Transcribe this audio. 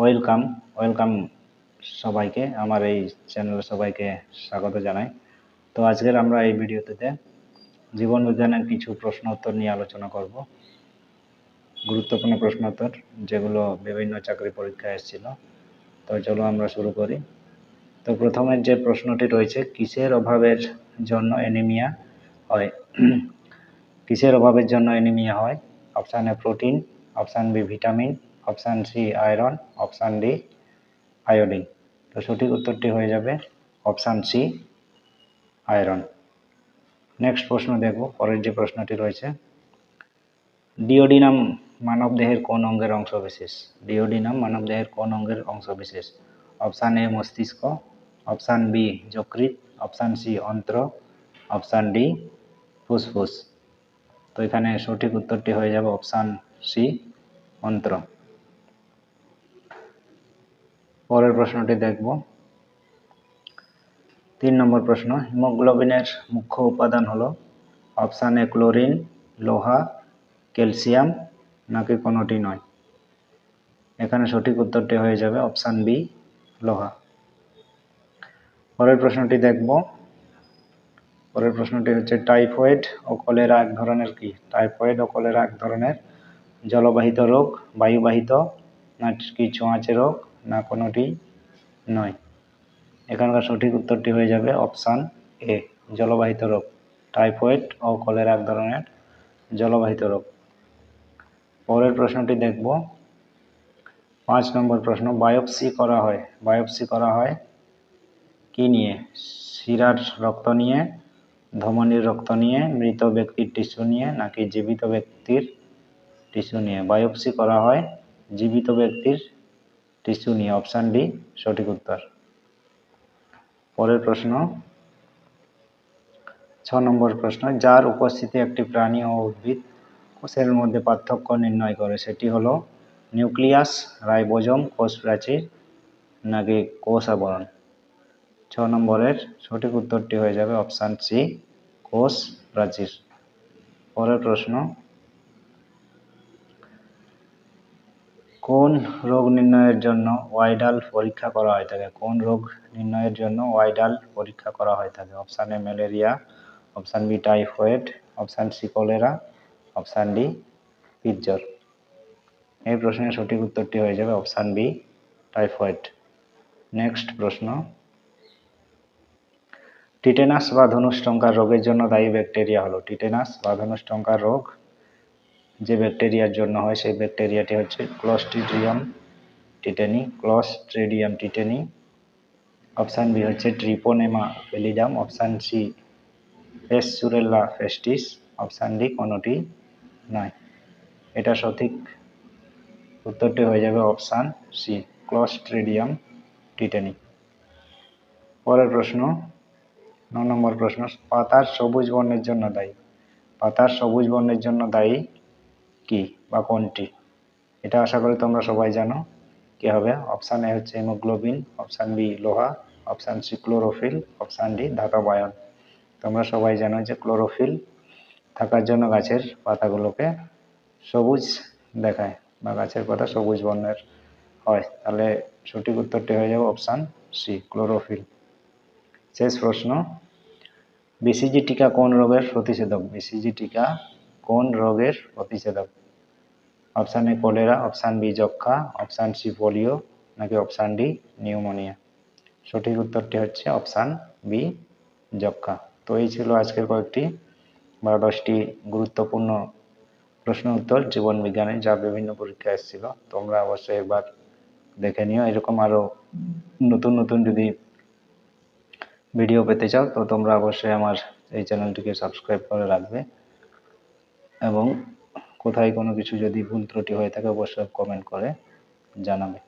Welcome welcome সবাইকে, আমার এই চ্যানেলে সবাইকে স্বাগত জানাই। তো আজকের আমরা এই ভিডিওতে জীবন বিজ্ঞানের কিছু প্রশ্ন উত্তর নিয়ে আলোচনা করব। গুরুত্বপূর্ণ প্রশ্ন উত্তর, যেগুলো বিভিন্ন চাকরি পরীক্ষায় এসেছিল। তো চলো আমরা শুরু করি। তো প্রথমে যে প্রশ্নটি রয়েছে, কিসের অভাবের জন্য অ্যানিমিয়া হয়? কিসের অভাবের জন্য অ্যানিমিয়া হয়? Option A protein option B vitamin option C iron option D iodine তো সঠিক উত্তরটি হয়ে যাবে অপশান সি আয়রন নেক্সট প্রশ্ন দেখব, পরের যে প্রশ্নটি রয়েছে। ডিওডিনাম মানব দেহের কোন অঙ্গের অংশ বিশেষ ডিওডিনাম মানবদেহের কোন অঙ্গের অংশ বিশেষ অপশান এ মস্তিষ্ক। অপশান বি যকৃত অপশান সি অন্ত্র। অপশান ডি ফুসফুস। তো এখানে সঠিক উত্তরটি হয়ে যাবে অপশান সি অন্ত্র। পরের প্রশ্নটি দেখব। তিন নম্বর প্রশ্ন, হিমোগ্লোবিনের মুখ্য উপাদান হলো অপশান এ ক্লোরিন, লোহা, ক্যালসিয়াম, নাকি কোনোটি নয়? এখানে সঠিক উত্তরটি হয়ে যাবে অপশান বি, লোহা। পরের প্রশ্নটি দেখব। পরের প্রশ্নটি হচ্ছে, টাইফয়েড ও কলেরা এক ধরনের কি? টাইফয়েড ও কলেরা এক ধরনের জলবাহিত রোগ, বায়ুবাহিত না কি ছোঁয়াচে রোগ? না কোনোটি নয়। এখানকার সঠিক উত্তরটি হয়ে যাবে অপশান এ, জলবাহিত রোগ, টাইফয়েড ও কলেরা এক ধরনের জলবাহিত রোগ। পরের প্রশ্নটি দেখব। পাঁচ নম্বর প্রশ্ন, বায়োপসি করা হয়। বায়োপসি করা হয় কি নিয়ে? শিরার রক্ত নিয়ে, ধমনির রক্ত নিয়ে, মৃত ব্যক্তির টিস্যু নিয়ে, নাকি জীবিত ব্যক্তির টিস্যু নিয়ে? বায়োপসি করা হয় জীবিত ব্যক্তির টিস্যু নিয়ে অপশান ডি, সঠিক উত্তর। পরের প্রশ্ন, ছ নম্বর প্রশ্ন, যার উপস্থিতি একটি প্রাণী ও উদ্ভিদ কোষের মধ্যে পার্থক্য নির্ণয় করে, সেটি হলো নিউক্লিয়াস, রাইবোজম, কোষ প্রাচীর নাকি কোষ আবরণ। ছ নম্বরের সঠিক উত্তরটি হয়ে যাবে অপশান সি, কোষ প্রাচীর। পরের প্রশ্ন কোন রোগ নির্ণয়ের জন্য ওয়াইডাল পরীক্ষা করা হয়ে থাকে? কোন রোগ নির্ণয়ের জন্য ওয়াইডাল পরীক্ষা করা হয়ে থাকে? Option A malaria, option B typhoid, option C cholera, option D পিজ্জর। এই প্রশ্নের সঠিক উত্তরটি হয়ে যাবে অপশান বি টাইফয়েড। নেক্সট প্রশ্ন। টিটেনাস বা ধনুষ্টঙ্কার রোগের জন্য দায়ী ব্যাকটেরিয়া হলো। টিটেনাস বা ধনুষ্টঙ্কার রোগ যে ব্যাকটেরিয়ার জন্য হয় সেই ব্যাকটেরিয়াটি হচ্ছে Clostridium tetani Clostridium tetani option B হচ্ছে treponema pallidum option C pasteurella pestis option D কোনোটি নয়। এটা সঠিক উত্তরটি হয়ে যাবে অপশান সি ক্লস্ট্রিডিয়াম টিটেনি পরের প্রশ্ন, ন নম্বর প্রশ্ন, পাতার সবুজ বর্ণের জন্য দায়ী। পাতার সবুজ বর্ণের জন্য দায়ী কি বা কোনটি? এটা আশা করি তোমরা সবাই জানো। কি হবে? অপশান এ হচ্ছে হিমোগ্লোবিন অপশান বি লোহা option C chlorophyll option D ধাতবায়ন। তোমরা সবাই জানো যে ক্লোরোফিল থাকার জন্য গাছের পাতাগুলোকে সবুজ দেখায় বা গাছের পাতা সবুজ বর্ণের হয়। তাহলে সঠিক উত্তরটি হয়ে যাবে অপশান সি ক্লোরোফিল শেষ প্রশ্ন। বিসিজি টিকা কোন রোগের প্রতিষেধক? বিসিজি টিকা কোন রোগের প্রতিষেধক? Option A cholera option B যক্ষা অপশান সি পোলিও নাকি অপশান ডি নিউমোনিয়া সঠিক উত্তরটি হচ্ছে অপশান বি যক্ষা তো এই ছিল আজকের কয়েকটি বা দশটি গুরুত্বপূর্ণ প্রশ্ন উত্তর জীবন বিজ্ঞানে যা বিভিন্ন পরীক্ষা এসেছিল। তোমরা অবশ্যই একবার দেখে নিও। এরকম আরও নতুন নতুন যদি ভিডিও পেতে চাও, তো তোমরা অবশ্যই আমার এই চ্যানেলটিকে সাবস্ক্রাইব করে রাখবে। এবং কোথায় কোনো কিছু যদি ভুল ত্রুটি হয়ে থাকে অবশ্যই কমেন্ট করে জানাবে।